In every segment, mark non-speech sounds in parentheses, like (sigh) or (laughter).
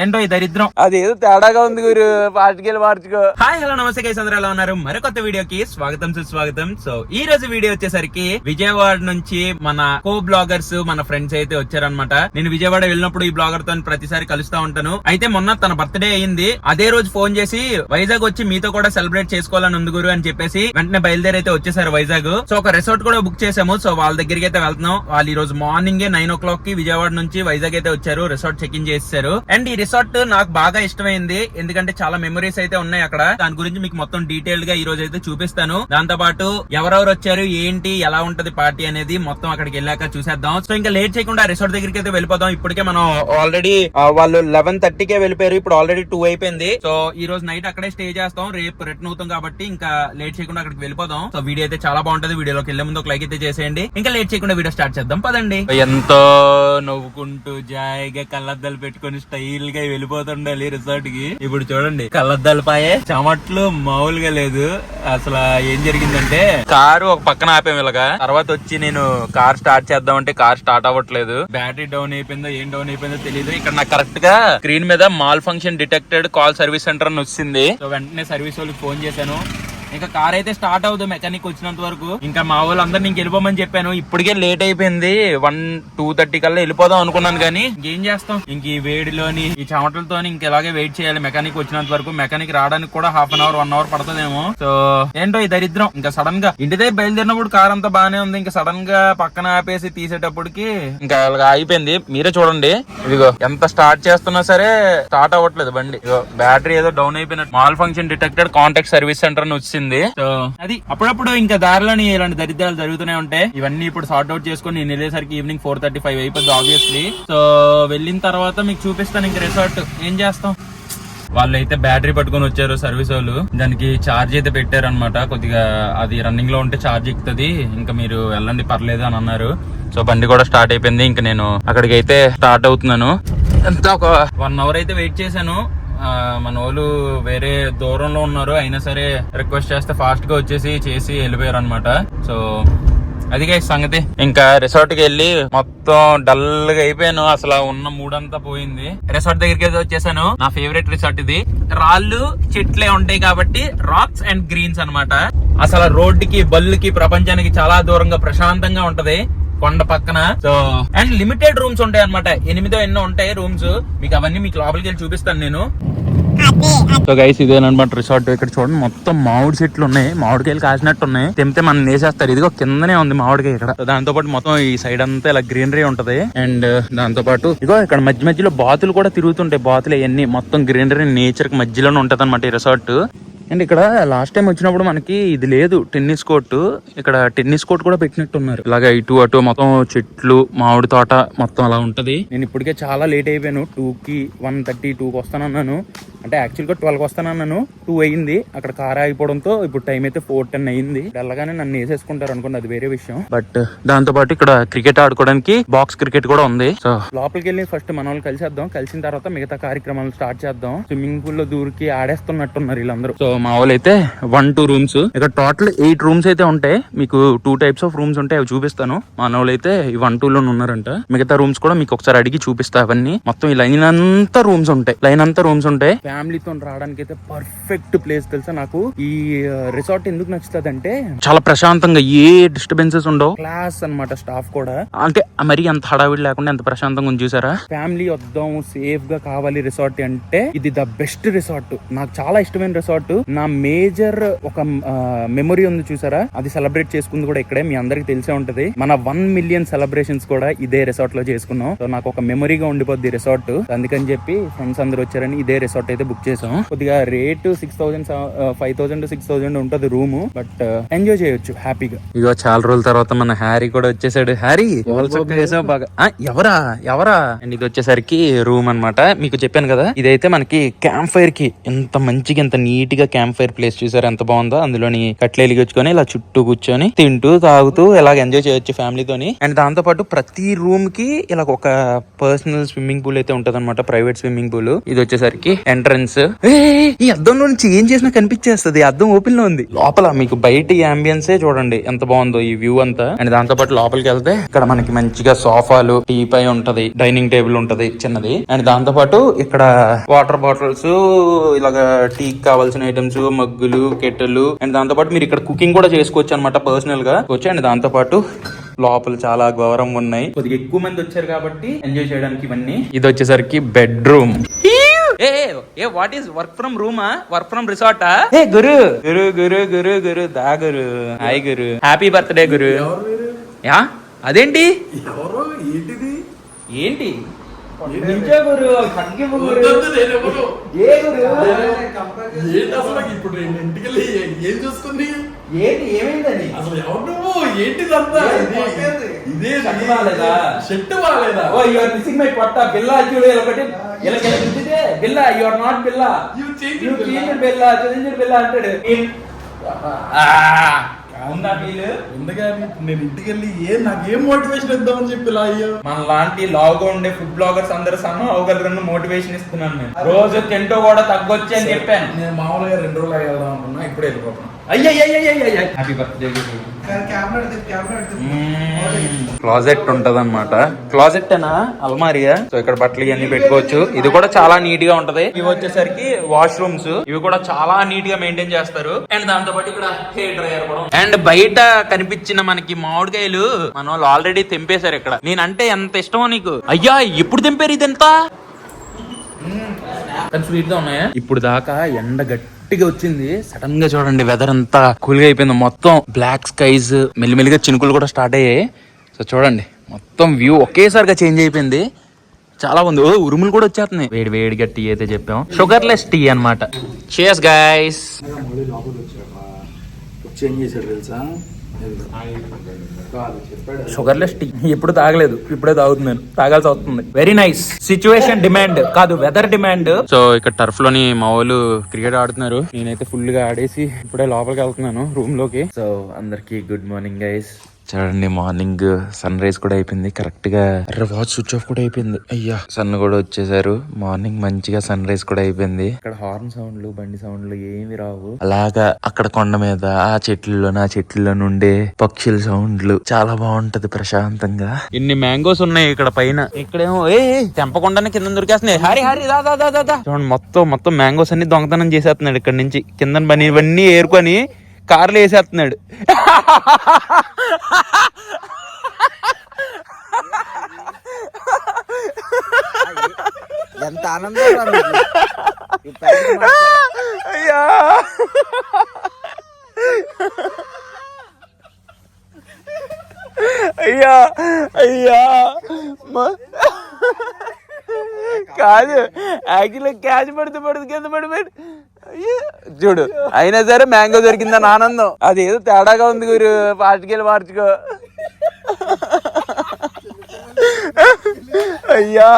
ఏంటో ఈ దరిద్రం? అదేదో తేడాగా ఉంది గురు పాటికెళ్ళి మార్చుకో హాయ్ హలో నమస్తే గైస్ అందరూ ఎలా ఉన్నారు? మరొకొత్త వీడియోకి స్వాగతం సుస్వాగతం. సో ఈ రోజు వీడియో వచ్చేసరికి విజయవాడ నుంచి మన కో బ్లాగర్స్ మన ఫ్రెండ్స్ అయితే వచ్చారనమాట నేను విజయవాడ వెళ్ళినప్పుడు ఈ బ్లాగర్తో ప్రతిసారి కలుస్తా ఉంటాను. అయితే మొన్న తన బర్త్డే అయింది అదే రోజు ఫోన్ చేసి వైజాగ్ వచ్చి మీతో కూడా సెలబ్రేట్ చేసుకోవాలని ఉంది గురు అని చెప్పేసి వెంటనే బయలుదేరి అయితే వచ్చేసారు వైజాగ్. సో ఒక రిసార్ట్ కూడా బుక్ చేసాము సో వాళ్ళ దగ్గరికి అయితే వెళ్తున్నాం. వాళ్ళు ఈ రోజు మార్నింగ్ నైన్ ఓ క్లాక్కి విజయవాడ నుంచి వైజాగ్ అయితే వచ్చారు. రిసార్ట్ చెక్ ఇన్ చేశారు అండ్ ఈ రిసార్ట్ నాకు బాగా ఇష్టమైంది. ఎందుకంటే చాలా మెమరీస్ అయితే ఉన్నాయి అక్కడ. దాని గురించి మీకు మొత్తం డీటెయిల్గా ఈ రోజు అయితే చూపిస్తాను. దాంతో పాటు ఎవరెవరు వచ్చారు ఏంటి ఎలా ఉంటది పార్టీ అనేది మొత్తం అక్కడికి వెళ్ళాక చూసేద్దాం. సో ఇంకా లేట్ చేయకుండా రిసార్ట్ దగ్గరికి అయితే వెళ్ళిపోదాం. ఇప్పటికే మనం ఆల్రెడీ వాళ్ళు లెవెన్ థర్టీకే వెళ్ళిపోయారు. ఇప్పుడు ఆల్రెడీ టూ అయిపోయింది. సో ఈ రోజు నైట్ అక్కడే స్టే చేస్తాం. రేపు రిటర్న్ అవుతాం కాబట్టి ఇంకా లేట్ చేయకుండా అక్కడికి వెళ్ళిపోదాం. సో వీడియో అయితే చాలా బాగుంటది. వీడియోలోకి వెళ్ళే ముందు ఒక లైక్ అయితే చేసేయండి. ఇంకా లేట్ చేయకుండా వీడియో స్టార్ట్ చేద్దాం. పదండి. ఎంతో నవ్వుకుంటూ జాయిగా కళ్ళద్దాలు పెట్టుకొని స్టైల్ గా వెళ్ళిపోతుండాలి రిసార్ట్కి. ఇప్పుడు చూడండి కళ్ళద్దాలు పాయే చెమట్లు మామూలుగా లేదు. అసలు ఏం జరిగిందంటే కారు ఒక పక్కన ఆపాం ఇలాగా. తర్వాత వచ్చి నేను కార్ స్టార్ట్ చేద్దాం అంటే కార్ స్టార్ట్ అవ్వట్లేదు. బ్యాటరీ డౌన్ అయిపోయిందో ఏం డౌన్ అయిపోయిందో తెలియదు ఇక్కడ నాకు కరెక్ట్గా స్క్రీన్ మీద malfunction detected call service centre అని వచ్చింది. సో వెంటనే సర్వీస్ వాళ్ళకి ఫోన్ చేశాను. ఇంకా కార్ అయితే స్టార్ట్ అవుతుంది మెకానిక్ వచ్చినంత వరకు. ఇంకా మా వాళ్ళు అందరిని ఇంక వెళ్ళిపోమని చెప్పాను. ఇప్పటికే లేట్ అయిపోయింది. వన్ టూ థర్టీ కల్లా వెళ్ళిపోదాం అనుకున్నాను కానీ ఇంకేం చేస్తాం? ఇంక ఈ వేడిలోని ఈ చెమటలతో ఇంక ఇలాగే వెయిట్ చేయాలి. మెకానిక్ వచ్చినంత వరకు మెకానిక్ రావడానికి కూడా half an hour one hour పడుతుందేమో. సో ఏంటో ఈ దరిద్రం. ఇంకా సడన్గా ఇంటి దగ్గర బయలుదేరినప్పుడు కార్ అంతా బానే ఉంది. ఇంకా సడన్గా పక్కన ఆపేసి తీసేటప్పటికి ఇంకా అలాగా అయిపోయింది మీరే చూడండి. ఇదిగో ఎంత స్టార్ట్ చేస్తున్నా సరే స్టార్ట్ అవ్వట్లేదు బండి. ఇదిగో బ్యాటరీ ఏదో డౌన్ అయిపోయినట్టు. Malfunction detected contact service centre అని వచ్చింది. సో అది అప్పుడప్పుడు ఇంకా దారిలోని ఇలాంటి దరిద్రాలు జరుగుతూనే ఉంటాయి. ఇవన్నీ ఇప్పుడు సార్ట్ అవుట్ చేసుకొని నేను వెళ్ళేసరికి ఈవినింగ్ ఫోర్ థర్టీ ఫైవ్ అయిపోద్ది ఆబ్వియస్లీ సో వెళ్ళిన తర్వాత మీకు చూపిస్తాను ఇంక రిసార్ట్ ఏం చేస్తాం? వాళ్ళు అయితే బ్యాటరీ పట్టుకొని వచ్చారు సర్వీస్ వాళ్ళు. దానికి ఛార్జ్ అయితే పెట్టారు అనమాట కొద్దిగా అది రన్నింగ్లో ఉంటే ఛార్జ్ ఎక్కుతుంది. ఇంకా మీరు వెళ్ళండి పర్లేదు అని అన్నారు. సో బండి కూడా స్టార్ట్ అయిపోయింది. ఇంకా నేను అక్కడికి అయితే స్టార్ట్ అవుతున్నాను. ఎంత ఒక వన్ అవర్ అయితే వెయిట్ చేశాను. మన వాళ్ళు వేరే దూరంలో ఉన్నారు అయినా సరే రిక్వెస్ట్ చేస్తే ఫాస్ట్గా వచ్చేసి చేసి వెళ్ళిపోయారు అనమాట సో అది సంగతి. ఇంకా రిసార్ట్కి వెళ్ళి మొత్తం డల్గా అయిపోయాను. అసలు ఉన్న మూడంతా పోయింది. రిసార్ట్ దగ్గరికి అయితే వచ్చేసాను. నా ఫేవరెట్ రిసార్ట్ ఇది. రాళ్ళు చెట్లే ఉంటాయి కాబట్టి రాక్స్ అండ్ గ్రీన్స్ అన్నమాట. అసలు రోడ్డుకి బల్లుకి ప్రపంచానికి చాలా దూరంగా ప్రశాంతంగా ఉంటది. కొండ పక్కన. సో అండ్ లిమిటెడ్ రూమ్స్ ఉంటాయి అనమాట ఎనిమిదో ఎన్నో ఉంటాయి రూమ్స్ మీకు అవన్నీ మీకు లోపలికి వెళ్ళి చూపిస్తాను నేను. సో గైస్ ఇదేనమాట రిసార్ట్ ఇక్కడ చూడండి. మొత్తం మామిడి చెట్లు ఉన్నాయి. మామిడికాయలు కాసినట్టు ఉన్నాయి తెంపితే మనం వేసేస్తారు. ఇదిగో కిందనే ఉంది మామిడికాయ ఇక్కడ. దాంతో పాటు మొత్తం ఈ సైడ్ అంతా ఇలా గ్రీనరీ ఉంటది. అండ్ దాంతో పాటు ఇదిగో ఇక్కడ మధ్య మధ్యలో బాతులు కూడా తిరుగుతుంటాయి. బాతులు అవన్నీ. మొత్తం గ్రీనరీ నేచర్కి మధ్యలోనే ఉంటది అనమాట ఈ రిసార్ట్ అండ్ ఇక్కడ లాస్ట్ టైం వచ్చినప్పుడు మనకి ఇది లేదు టెన్నిస్ కోర్టు ఇక్కడ టెన్నిస్ కోర్ట్ కూడా పెట్టినట్టున్నారు. ఇలాగ ఇటు అటు మొత్తం చెట్లు మామిడి తోట మొత్తం అలా ఉంటది. నేను ఇప్పటికే చాలా లేట్ అయిపోయాను. టూ కి వన్ థర్టీ టూకి వస్తానన్నాను అంటే యాక్చువల్గా ట్వెల్వ్ వస్తానన్నాను టూ అయ్యింది అక్కడ కార్ ఆగిపోవడంతో ఇప్పుడు టైం అయితే ఫోర్ టెన్ అయ్యింది వెళ్ళగానే నన్ను వేసేసుకుంటారు అనుకోండి అది వేరే విషయం. బట్ దాంతో పాటు ఇక్కడ క్రికెట్ ఆడుకోవడానికి బాక్స్ క్రికెట్ కూడా ఉంది. సో లోపలికి వెళ్ళి ఫస్ట్ మన వాళ్ళు కలిసేద్దాం. కలిసిన తర్వాత మిగతా కార్యక్రమాలు స్టార్ట్ చేద్దాం. స్విమ్మింగ్ పూల్లో దూరికి ఆడేస్తున్నట్టున్నారు వీళ్ళందరూ. సో మా వాళ్ళు అయితే వన్ టూ రూమ్స్ ఇక్కడ టోటల్ ఎయిట్ రూమ్స్ అయితే ఉంటాయి. మీకు టూ టైప్స్ ఆఫ్ రూమ్స్ ఉంటాయి. అవి చూపిస్తాను. మన వాళ్ళు అయితే ఈ వన్ టూ లో ఉన్నారంట. మిగతా రూమ్స్ కూడా మీకు ఒకసారి అడిగి చూపిస్తా అవన్నీ. మొత్తం ఈ లైన్ అంతా రూమ్స్ ఉంటాయి. లైన్ అంతా రూమ్స్ ఉంటాయి. ఫ్యామిలీతో రావడానికి అయితే పర్ఫెక్ట్ ప్లేస్ తెలుసా నాకు? ఈ రిసార్ట్ ఎందుకు నచ్చుతుంది అంటే చాలా ప్రశాంతంగా ఏ డిస్టర్బెన్సెస్ ఉండవు. క్లాస్ అన్నమాట స్టాఫ్ కూడా. అంటే మరీ అంత హడావిడి లేకుండా ఎంత ప్రశాంతంగా ఉంది చూసారా? ఫ్యామిలీ వద్దాం సేఫ్గా కావాలి రిసార్ట్ అంటే ఇది ద బెస్ట్ రిసార్ట్ నాకు చాలా ఇష్టమైన రిసార్ట్ నా మేజర్ ఒక మెమొరీ ఉంది చూసారా? అది సెలబ్రేట్ చేసుకుంది కూడా ఇక్కడే. మీ అందరికి తెలిసే ఉంటది. మన వన్ మిలియన్ సెలబ్రేషన్స్ కూడా ఇదే రిసార్ట్లో చేసుకున్నాం. సో నాకు ఒక మెమొరీగా ఉండిపోద్ది రిసార్ట్. అందుకని చెప్పి ఫ్రెండ్స్ అందరూ వచ్చారని ఇదే రిసార్ట్ అయితే బుక్ చేసాం. కొద్దిగా rate six thousand five thousand six thousand ఉంటది రూమ్. బట్ ఎంజాయ్ చేయొచ్చు హ్యాపీగా. ఇగో చాలా రోజుల తర్వాత మన హ్యారీ కూడా వచ్చేసాడు. హ్యారీ బాగా? ఎవరా? ఎవరా? అండ్ ఇది వచ్చేసరికి రూమ్ అన్నమాట. మీకు చెప్పాను కదా ఇదైతే మనకి క్యాంప్ ఫైర్కి ఎంత మంచిగా ఎంత నీట్గా క్యాంప్ ఫైర్ ప్లేస్ చూసారు? ఎంత బాగుందో. అందులోని కట్లు ఎలిగించుకొని ఇలా చుట్టూ కూర్చొని తింటూ తాగుతూ ఇలాగ ఎంజాయ్ చేయొచ్చు ఫ్యామిలీతోని. అండ్ దాంతో పాటు ప్రతి రూమ్కి ఇలా ఒక పర్సనల్ స్విమ్మింగ్ పూల్ అయితే ఉంటది అనమాట ప్రైవేట్ స్విమ్మింగ్ పూల్. ఇది వచ్చేసరికి ఎంట్రన్స్. ఈ అద్దం నుంచి ఏం చేసినా కనిపించేస్తుంది. అద్దం ఓపెన్లో ఉంది. లోపల మీకు బయట అంబియన్సే చూడండి. ఎంత బాగుందో ఈ వ్యూ అంతా. అండ్ దాంతో పాటు లోపలికి వెళ్తే ఇక్కడ మనకి మంచిగా సోఫాలు టీ పై ఉంటది. డైనింగ్ టేబుల్ ఉంటది చిన్నది. అండ్ దాంతో పాటు ఇక్కడ వాటర్ బాటిల్స్ ఇలాగ టీ కావాల్సిన ఐటమ్స్ మగ్గులు కెట్టెలు అండ్ దాంతో పాటు మీరు ఇక్కడ కుకింగ్ కూడా చేసుకోవచ్చు అనమాట పర్సనల్గా. వచ్చి అండ్ దాంతో పాటు లోపల చాలా గౌరవం ఉన్నాయి. కొద్దిగా ఎక్కువ మంది వచ్చారు కాబట్టి ఎంజాయ్ చేయడానికి ఇవన్నీ. ఇది వచ్చేసరికి బెడ్రూమ్ ఏ ఏ వాట్ ఈస్ వర్క్ ఫ్రమ్ రూమా వర్క్ ఫ్రమ్ రిసార్టా ఏ గురు గురు గురు గురు గురు దా గురు హాయ్ గురు హ్యాపీ బర్త్డే గురు యా? అదేంటి? ఎవరు? ఏంటిది? ఏంటి? నించో గురు తగ్గివ్వు గురు. ఏ గురు ఏంటి అసలు ఇప్పుడు నేను ఇంటికి వెళ్ళి ఏం చూసుకుంది? ఏంటి ఏమైందని? అసలు ఎవరు నువ్వు? ఏంటిదంతా? ఇది ఇదే బాగాలేదా? షర్ట్ బాగాలేదా? Oh you are missing my పొట్ట బిల్లా చూడు ఇలా ఒకటి. ఇలా ఇలా గుద్దితే Billa you are not Billa You changed you Billa. Change Billa change Billa అంటాడు. ఆ, ఉందా ఫీల్ ఉంది కానీ నేను ఇంటికి వెళ్ళి ఏం నాకు మోటివేషన్ ఇద్దామని చెప్పి ఇలా అయ్యో? మన లాంటి లావుగా ఉండే ఫుడ్ బ్లాగర్స్ అందరూ సన్న అవగలరని మోటివేషన్ ఇస్తున్నాను నేను. రోజు తింటూ కూడా తగ్గొచ్చు అని చెప్పాను. నేను మామూలుగా రెండు రోజులు వెళ్దాం అనుకున్నా ఇప్పుడే వెళ్ళిపోతున్నా. హ్యాపీ బర్త్డే క్లాజెట్ ఉంటది అనమాట క్లాజెట్ అనా? అల్మారియా? సో ఇక్కడ బట్టలు ఇవన్నీ పెట్టుకోవచ్చు. ఇది కూడా చాలా నీట్గా ఉంటది. ఇవి వచ్చేసరికి వాష్రూమ్స్ ఇవి కూడా చాలా నీట్గా మెయింటైన్ చేస్తారు. అండ్ దాంతో పాటు ఇక్కడ హెయిర్ డ్రైయర్ కూడా అండ్ బయట కనిపించిన మనకి మామిడికాయలు మన వాళ్ళు ఆల్రెడీ తెంపేశారు ఇక్కడ. నేనంటే ఎంత ఇష్టమో నీకు? అయ్యా ఎప్పుడు తెంపారు ఇదెంత? కానీ స్వీట్గా ఉన్నాయా? ఇప్పుడు దాకా ఎండ గట్టిగా వచ్చింది. సడన్గా చూడండి వెదర్ అంతా కూల్గా అయిపోయింది. మొత్తం బ్లాక్ స్కైస్ మెల్లిమెల్లిగా చినుకులు కూడా స్టార్ట్ అయ్యాయి. సో చూడండి మొత్తం వ్యూ ఒకేసారిగా చేంజ్ అయిపోయింది. చాలా ఉంది ఓ ఉరుములు కూడా వచ్చేస్తున్నాయి. వేడి వేడిగా టీ అయితే చెప్పాం. షుగర్లెస్ టీ అన్నమాట. చేస్ వచ్చి ఏం చేశాడు తెలుసా? Sugarless tea. ఎప్పుడు తాగలేదు. ఇప్పుడే తాగుతున్నాను. తాగాల్సి అవుతుంది వెరీ నైస్ సిచ్యువేషన్ డిమాండ్ కాదు వెదర్ డిమాండ్ సో ఇక్కడ టర్ఫ్లోని మా వాళ్ళు క్రికెట్ ఆడుతున్నారు. నేనైతే ఫుల్గా ఆడేసి ఇప్పుడే లోపలికి వెళ్తున్నాను రూమ్లోకి సో అందరికి గుడ్ మార్నింగ్ గైస్ చూడండి మార్నింగ్ సన్ రైజ్ కూడా అయిపోయింది. కరెక్ట్గా అరే వాచ్ స్విచ్ ఆఫ్ కూడా అయిపోయింది. అయ్యా. సన్ కూడా వచ్చేసారు. మార్నింగ్ మంచిగా సన్ రైజ్ కూడా అయిపోయింది. ఇక్కడ హార్న్ సౌండ్లు బండి సౌండ్లు ఏమి రావు. అలాగా అక్కడ కొండ మీద ఆ చెట్లలో నా చెట్లలో నుండే పక్షుల సౌండ్లు చాలా బాగుంటది ప్రశాంతంగా. ఇన్ని మ్యాంగోస్ ఉన్నాయి ఇక్కడ పైన. ఇక్కడేమో ఏ తెంపకుండానే కింద దొరికేస్తున్నాయి. హరి హరి దా దా దా దా, దా. చూడండి మొత్తం మొత్తం మ్యాంగోస్ అన్ని దొంగతనం చేసేస్తున్నాడు ఇక్కడ నుంచి. కింద పని ఇవన్నీ ఏరుకొని కార్లు వేసేస్తున్నాడు. (laughs) ఎంత ఆనందం అయ్యా. అయ్యా అయ్యా. కాదు యాక్చువల్గా క్యాచ్ పడితే పడుతుంది కింద పడిపోయి చూడు అయినా సరే మ్యాంగో దొరికిందని ఆనందం. అది ఏదో తేడాగా ఉంది గురు పాటికెళ్ళి మార్చుకో. అయ్యా.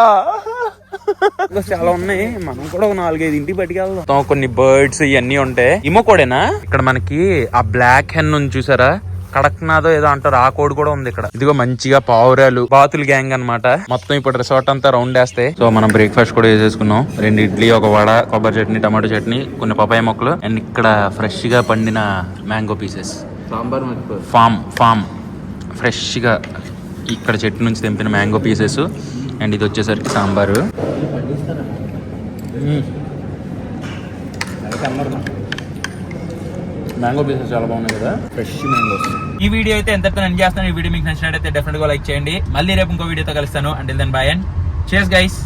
చాలా ఉన్నాయి. మనం కూడా ఒక నాలుగైదు ఇంటికి పట్టుకెళ్దాం. కొన్ని బర్డ్స్ ఇవన్నీ ఉంటాయి ఇమో కూడానా? ఇక్కడ మనకి ఆ బ్లాక్ హెన్ ఉంది చూసారా? కడక్నాథో ఏదో అంటారు. ఆ కోడ్ కూడా ఉంది ఇక్కడ. ఇదిగో మంచిగా పావురాలు బాతులు గ్యాంగ్ అన్నమాట. మొత్తం ఇప్పుడు రిసార్ట్ అంతా రౌండ్ వేస్తాయి సో మనం బ్రేక్ఫాస్ట్ కూడా వేసేసుకున్నాం రెండు ఇడ్లీ ఒక వడ కొబ్బరి చట్నీ టమాటో చట్నీ కొన్ని పపాయ మొక్కలు అండ్ ఇక్కడ ఫ్రెష్గా పండిన mango pieces Sambar farm farm. ఫ్రెష్గా ఇక్కడ చెట్టు నుంచి తెంపిన మ్యాంగో పీసెస్ అండ్ ఇది వచ్చేసరికి సాంబారు. మ్యాంగో బిజినెస్ చాలా బాగున్నాయి కదా. ఫ్రెష్ మ్యాంగోస్ ఈ వీడియో అయితే ఎంత ఎండ్ చేస్తాను. ఈ వీడియో మీకు నచ్చినట్టయితే డెఫినెట్గా లైక్ చేయండి. మళ్ళీ రేపు ఇంకో వీడియోతో కలుస్తాను. అండ్ దెన్ బాయ్ అండ్ చేస్ గైస్